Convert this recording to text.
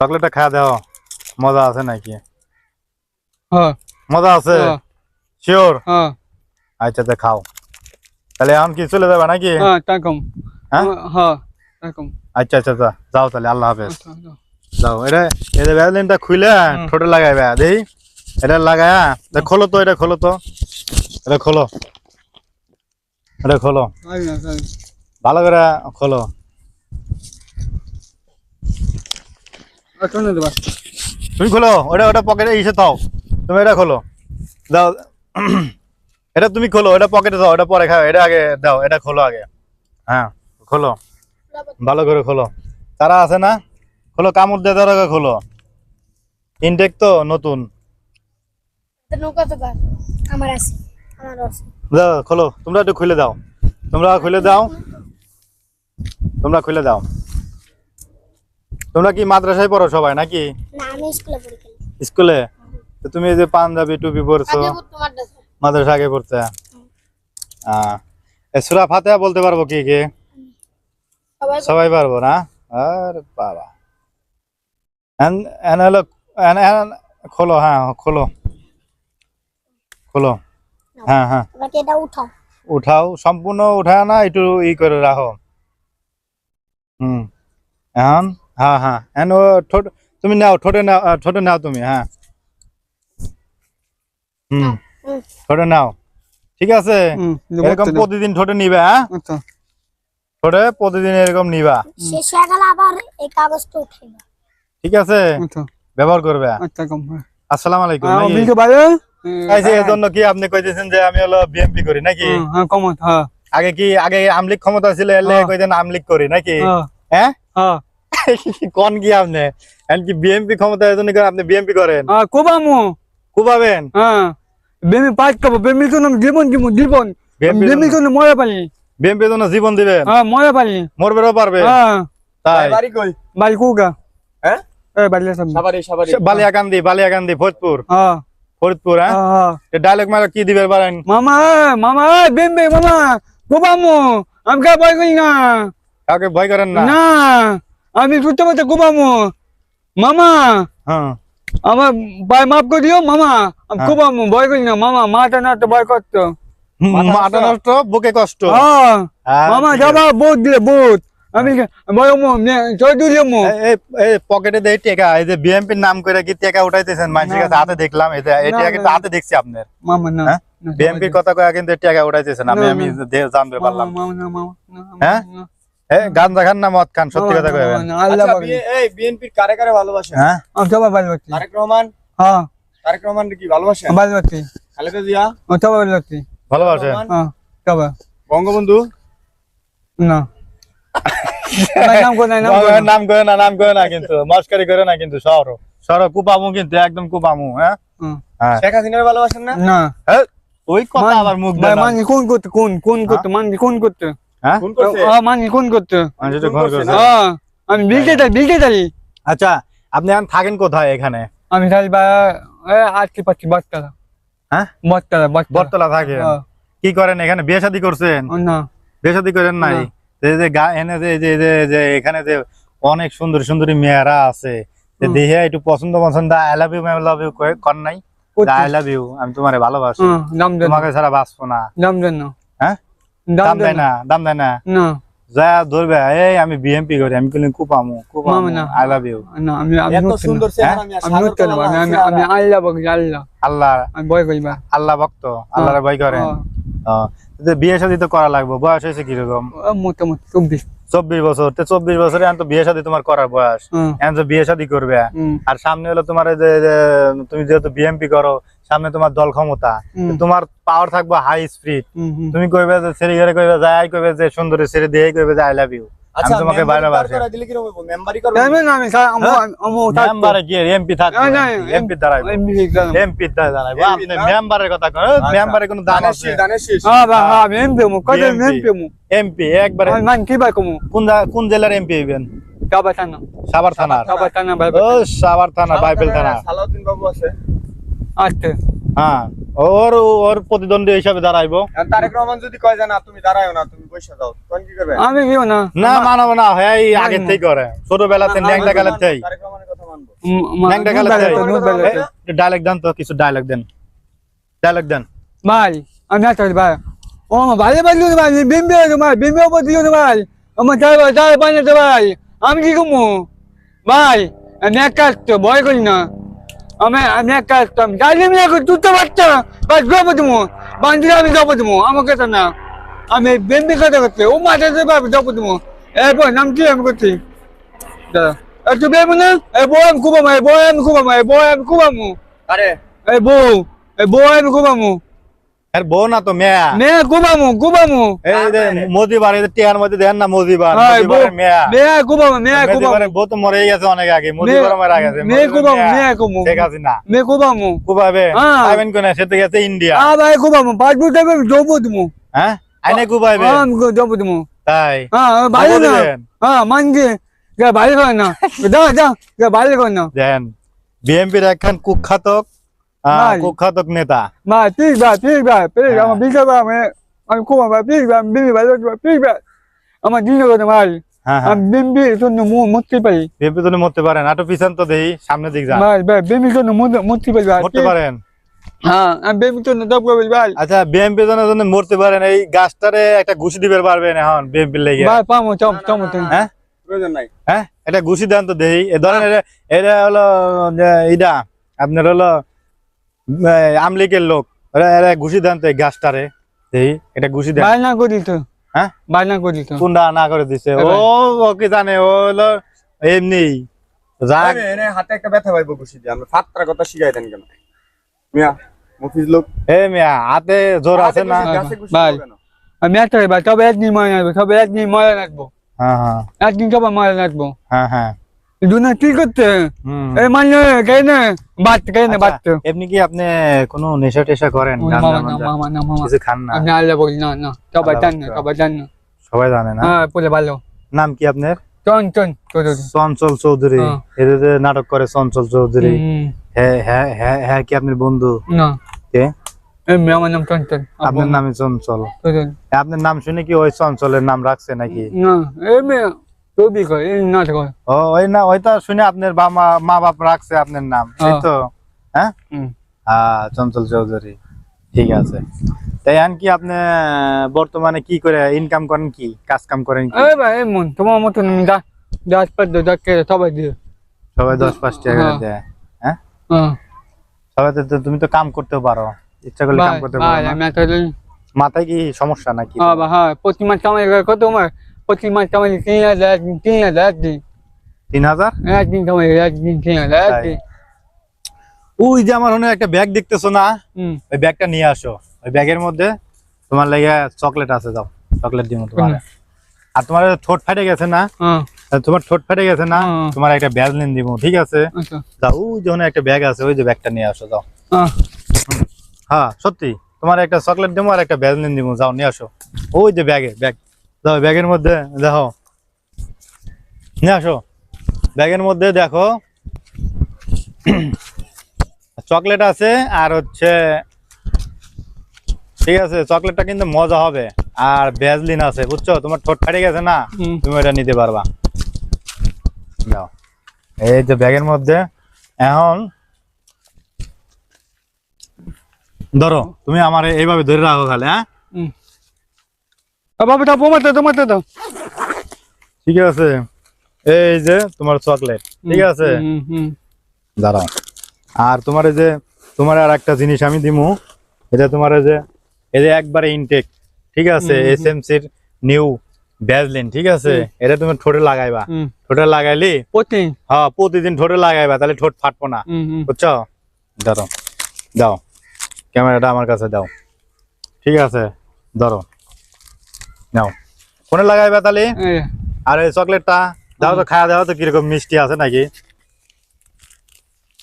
চকলেটটা খাওয়া দাও। মজা আছে নাকি? হ্যাঁ। মজা আছে? হ্যাঁ। শিওর হ্যাঁ। আচ্ছা তো খাও। তাহলে এখন কি চলে যাবে নাকি? হ্যাঁ হ্যাঁ? হ্যাঁ আচ্ছা আচ্ছা আচ্ছা। যাও তাহলে আল্লাহ হাফেজ। আচ্ছা আচ্ছা। যাও এটা এটা ভ্যাসলিনটা খুলে হুম। ঠোঁটে লাগাইবে দেই। এটা লাগায়া খোলো তো এটা খোলো তো। এটা খোলো। এটা খোলো। ভালো করে খোলো আচ্ছা না দেবা তুমি খোলো ওটা ওটা পকেটে ইসে দাও। তুমি এটা খোলো। দাও। এটা তুমি খোলো এটা পকেটে দাও এটা পরে খাও এটা আগে দাও এটা খোলো আগে। হ্যাঁ খোলো। ভালো করে খোলো। তারা আছে না? খোলো কামড় দিয়ে তার আগে খোলো। ইনটেক তো নতুন। তো নৌকা তো কার? আমার আছে আমার আছে। দাও খোলো তোমরা একটু খুলে দাও। তোমরা খুলে দাও। তোমরা খুলে দাও। তোমরা কি মাদ্রাসায় পড়ো সবাই নাকি? না আমি স্কুলে পড়ি স্কুলে? তো তুমি এই যে পাঞ্জাবি টুপি পরছো। দাদা মাদ্রাসা। আগে পড়তে? এ সুরা ফাতেহা বলতে পারব কি কে? সবাই পারব না? আর বাবা। খোলো হ্যাঁ খোলো। খোলো। হ্যাঁ হ্যাঁ। উঠাও। উঠাও সম্পূর্ণ উঠায় না একটু ই করে রাখো। হুম। এখন? হ্যাঁ হ্যাঁ। এখন ও ঠোঁট তুমি নাও ঠোঁটে নাও ঠোঁটে নাও তুমি হ্যাঁ। হুম। ঠোঁটে নাও। ঠিক আছে? এরকম প্রতিদিন ঠোঁটে নিবে হ্যাঁ? আচ্ছা। ঠোঁটে প্রতিদিন এরকম নিবা। শেষ হয়ে গেলে আবার এই কাগজটা উঠাইবা ঠিক আছে? আচ্ছা। ব্যবহার করবে। আচ্ছা কম আসসালামু আলাইকুম হ্যাঁ নাকি? বিলকে বাইরে এই যে এর কি আপনি কইতেছেন যে আমি হলো বিএমপি করি নাকি? হ্যাঁ কম হ্যাঁ। আগে কি আগে আমলিক ক্ষমতা ছিল এলে হ্যাঁ। কইতেন আমলিক করি নাকি? হ্যাঁ। হ্যাঁ? হ্যাঁ। কোন কি আপনি? এখন কি বিএমপি ক্ষমতা এর জন্য কি আপনি বিএমপি করেন? কোবামু। কুবাবেন? হ্যাঁ বেমি পাঁচ খাব। বেমির জন্য জীবন জীবন জীবন। বিএমপি জন্য? মরে পারি বিএমপি জন্য জীবন দিবেন? হ্যাঁ মরে পারি মরবেরও পারবে হ্যাঁ তাই। বাড়ি কই? বাড়ি কুকা হ্যাঁ এ বাড়ি সামনে সাবারি সাবারি বালিয়াকান্দি বালিয়াকান্দি ফরিদপুর হ্যাঁ ফরিদপুর হ্যাঁ ডায়লগ মারা কি দিবেন পারেন মামা মামা এ, বেম্বে মামা। কোবামু। আমি কা ভয় করি না। কাউকে ভয় করেন না? না। আমি সুস্থ মতো কোবামু। মামা হ্যাঁ। আমার ভাই মাফ করে দিও মামা। আমি হ্যাঁ। ভয় করি না মামা। মাথা না তো ভয় করতো মাথা নষ্ট। বুকে কষ্ট। হ্যাঁ। মামা যাবা বহুত দিলে বহুত আমি পকেটে টাকা। এই যে বিএমপির নাম করে কি টাকা উঠাইতেছেন মানুষের কাছে? হাতে দেখলাম এই যে হাতে দেখছি আপনার। মামা না? বিএমপির কথা কয়া কিন্তু টাকা উঠাইতেছেন। আমি আমি জানতে পারলাম। হ্যাঁ? না। গাঞ্জা খান না মদ খান সত্যি মামা, কথা না, কইবেন আল্লাহ পাক। বিয়ে- এই বিএনপির কারে কারে ভালোবাসেন? হ্যাঁ? সবাই ভালো তারেক রহমান? হ্যাঁ। তারেক রহমান কি ভালোবাসেন? ভালো খালেদা জিয়া? সবাই ভালো আছি হ্যাঁ সবাই বঙ্গবন্ধু? না। নাম করে না নাম করে না কিন্তু মস্কারি করে না কিন্তু সর সর কুপামু কিন্তু একদম কুপামু হ্যাঁ। হ্যাঁ। শেখ হাসিনার ভালোবাসেন না? না। ওই কথা মান- আবার মুখ মানি কোন করতে কোন কোন করতে মানি কোন করতে? হ্যাঁ? আচ্ছা আপনি এখন থাকেন কোথায় এখানে? আমি আজকে পাচ্ছি হ্যাঁ? বটতলা থাকেন? হ্যাঁ, কি করেন এখানে? বিয়ে শাদী করছেন? না। বিয়ে শাদী করেন নাই? যে গা এনে যে যে যে যে এখানে যে অনেক সুন্দর সুন্দরী মেয়েরা আছে। যে দেখে একটু পছন্দ পছন্দ I love you I love you কর নাই? আই লাভ ইউ আমি তোমারে ভালোবাসি। তোমাকে ছাড়া বাঁচবো না। হ্যাঁ? দাম দেয় না দাম দেয় না। না। যা ধরবে এই আমি বিএমপি করি আমি কিন্তু কুপামু কুপামু আই লাভ ইউ না। আমি আমি এত নড়তে না। সুন্দর চেহারা আমি আমি সাগর না আমি আমি আল্লাহ বলি আল্লাহ। আল্লাহ। আমি ভয় করি বা আল্লাহ ভক্ত আল্লাহরে ভয় করেন। হ্যাঁ, তো বিয়ে শাদী তো করা লাগবে বয়স হয়েছে কীরকম? মোটামুটি চব্বিশ। চব্বিশ বছর তো চব্বিশ বছরে এখন তো বিয়ে শাদী তোমার করার বয়স। এখন তো বিয়ে শাদী করবে আর সামনে হলো তোমার এই যে তুমি যেহেতু বিএমপি করো সামনে তোমার দল ক্ষমতা তোমার পাওয়ার থাকবে হাই স্পিড। তুমি কইবে যে ছেড়ে ঘরে কইবে যাই কইবে যে সুন্দরী ছেড়ে দিয়ে কইবে যে আই লাভ ইউ আচ্ছা তোমাকে। দিলে না আমি আমু-। মেম্বারে কি এমপি না, এমপি। এমপি আপনি মেম্বারের কথা কন। আচ্ছা। মেম্বারে কোনো দাম আছে? শীষ। হ্যাঁ, হ্যাঁ, আমি এমপি হব, কত এমপি হব? এমপি একবারে আমি মান কি ভাই কমু? কোন জেলার এমপি হইবেন? থানা, কাবা থানা, ভাই, ও সাভার থানা বাইফেল থানা। সালাউদ্দিন বাবু আছে। আচ্ছা। হ্যাঁ। ওর ওর প্রতিদ্বন্দ্বী হিসাবে দাঁড়াইবো। আর তারেক রহমান যদি কয় যে না তুমি দাঁড়ায়ও না তুমি বসে যাও তখন কি করবে? আমি কিও না। না মানব না হ্যাঁ এই আগের থেকে করে। ছোটবেলাতে ন্যাংটা কালের থেকে তারেক রহমানের কথা ন্যাংটা ডায়লগ দেন তো কিছু ডায়লগ দেন। ডায়লগ দেন। ভাই আমি একটা ভাই। ও ভাই ভাই ভাই বিম্বে ভাই। বিম্বে উপর দিও ভাই আমার চাই ভাই চাই ভাই। আমি কি করব? ভাই আমি এক কাজ তো ভয় করি না। আমি আমি এক কাজ আমি গাড়ি নিয়ে তুই তো বাচ্চা বাস জব দেবো বান্ধবী আমি জব দেবো আমাকে তো না। আমি বিম্বি কথা করতে ও জব দেবো এরপর নাম কি আমি করছি? একটু বেবো না? এ বউ আমি কুবামো এ বউ আমি কুবামো এ বউ আমি আরে। এ বউ এ বউ আমি এর বউ না তো মেয়া? মেয়া কুবামো কুবামো এই যে মোদিবার এই টিয়ার মধ্যে দেন না মোদিবার বউ মেয়া। মেয়া কুবামো মেয়া কুবামো বউ তো মরে গেছে অনেক আগে মোদিবার মারা গেছে মেয়ে। মেয়া। মেয়ে হ্যাঁ। পাবেন সে তো গেছে ইন্ডিয়া। আ ভাই কুবামো পাসপোর্ট দেবে জবো দিমু। হ্যাঁ? আইনে হ্যাঁ আমি জবো দিমু। তাই। হ্যাঁ না? হ্যাঁ গে না। যা যা গে বাইরে কর না। দেন। বিএনপির একখান কুখ্যাতক। কুখ্যাতক নেতা প্লিজ ভাই প্লিজ ভাই প্লিজ। আমার বিশাল আমি আমি কুবামো ভাই প্লিজ ভাই বিবি ভাই প্লিজ ভাই আমার দিন করে ভাই আমি বিম্বি জন্য মুক্তি পাই বিএনপি তো মরতে পারেন আটো পিছন তো দেই সামনে দিক যান ভাই ভাই জন্য মরতে পারেন আচ্ছা বিএনপি জনের জন্য মরতে পারেন এই গাছটারে একটা ঘুষি দিবে পারবেন এখন বিএনপির লেগে হ্যাঁ প্রয়োজন নাই হ্যাঁ এটা ঘুষি দেন তো দেই এ ধরেন এটা হলো আপনার হলো আমলিকের লোক। ঘুষি দেন তো এই গাছটারে। দেই এটা ঘুষি দেন। করি তো হ্যাঁ? না করি তো কোনটা না করে দিছে। ও ওকে জানে ও হলো এমনি। যাক। হাতে একটা ব্যথা পাইবো খুশি দিয়ে। আমরা সাতটার কথা শিখাই দেন কেন? মিয়া মফিজ লোক। এ মিয়া হাতে জোর আছে না? ভাই। কেন? আমি একটা ভাই তবে একদিন নাচবো তবে একদিন মরে নাচবো হ্যাঁ হ্যাঁ। একদিন সবাই মরে নাচবো হ্যাঁ হ্যাঁ। দুনা কি করতে? এই মানে কে না বাদ কে না বাদ আচ্ছা, এমনি কি আপনি কোনো নেশা টেশা করেন গাঁজা মামা না মাঞ্জা? মামা না মামা। কিছু খান না? আমি আল্লাহ বলি না না সবাই আল্লাহ জান না বলতে সবাই জান। সবাই জানে না? হ্যাঁ বলে ভালো। নাম কি আপনার? চন চন চঞ্চল চৌধুরী। হ্যাঁ। এদের নাটক করে চঞ্চল চৌধুরী। হ্যাঁ হ্যাঁ হ্যাঁ হ্যাঁ কি আপনার বন্ধু? না। কে? এমনি আমার নাম চন আপনার নামে? চঞ্চল। আপনার নাম শুনে কি ওই চঞ্চলের নাম রাখছে নাকি? না এমনি ছবি কর এই ও ওই না ওইটা শুনে আপনার বাবা মা- বাপ রাখছে আপনার নাম এই হ্যাঁ। তো? হ্যাঁ? হ্যাঁ চঞ্চল চৌধুরী ঠিক আছে। তাই আন কি আপনি বর্তমানে কি করে ইনকাম করেন কি? কাজ কাম করেন কি? এই ভাই এমন তোমার মতন দা দশ পাঁচ দশ কে সবাই দিয়ে সবাই দশ পাঁচ টাকা হ্যাঁ। দেয় হ্যাঁ? সবাই তো তুমি তো কাম করতে পারো ইচ্ছা করলে কাম করতে পারো মাথায় কি সমস্যা নাকি? হ্যাঁ হ্যাঁ প্রতি মাস কামাই কত আমার প্রতি মাস কামাই তিন হাজার তিন হাজার একদিন তিন হাজার একদিন কামাই একদিন তিন হাজার একদিন ওই যে আমার মনে একটা ব্যাগ দেখতেছো না ওই ব্যাগটা নিয়ে আসো ওই ব্যাগের মধ্যে তোমার লেগে চকলেট আছে যাও চকলেট দিব তোমার আর তোমার ঠোঁট ফাটে গেছে না তোমার ঠোঁট ফাটে গেছে না তোমার একটা ব্যাগ নিন দিব ঠিক আছে যাও ওই যখন একটা ব্যাগ আছে ওই যে ব্যাগটা নিয়ে আসো যাও হ্যাঁ সত্যি তোমার একটা চকলেট দেবো আর একটা ব্যাগ নিন দিব যাও নিয়ে আসো ওই যে ব্যাগে ব্যাগ যাও ব্যাগের মধ্যে দেখো নিয়ে আসো। ব্যাগের মধ্যে দেখো। চকলেট আছে আর হচ্ছে ঠিক আছে চকলেটটা কিন্তু মজা হবে। আর ভ্যাজলিন আছে বুঝছ? তোমার ঠোঁট ফাটে গেছে না তুমি ওটা নিতে পারবা। দাও। এই যে ব্যাগের মধ্যে এখন ধরো তুমি আমার এইভাবে ধরে রাখো খালে হ্যাঁ? বাবা দাও বোমাতে তোমাতে দাও ঠিক আছে। এই যে তোমার চকলেট ঠিক আছে? দাঁড়াও। আর তোমার যে তোমার আর একটা জিনিস আমি দিমু। এটা তোমার যে এই যে একবারে ইনটেক ঠিক আছে? এসএমসির নিউ ভ্যাজলিন ঠিক আছে? এটা তুমি ঠোঁটে লাগাইবা। ঠোঁটে লাগাইলি? প্রতি হ্যাঁ প্রতিদিন ঠোঁটে লাগাইবা তাহলে ঠোঁট ফাটবো না। বুঝছ? ধরো দাও। ক্যামেরাটা আমার কাছে দাও। ঠিক আছে? ধরো। নাও ফোনে লাগাইবা তাহলে এই আর এই চকলেটটা দাও তো খাওয়া দাও তো কিরকম মিষ্টি আছে নাকি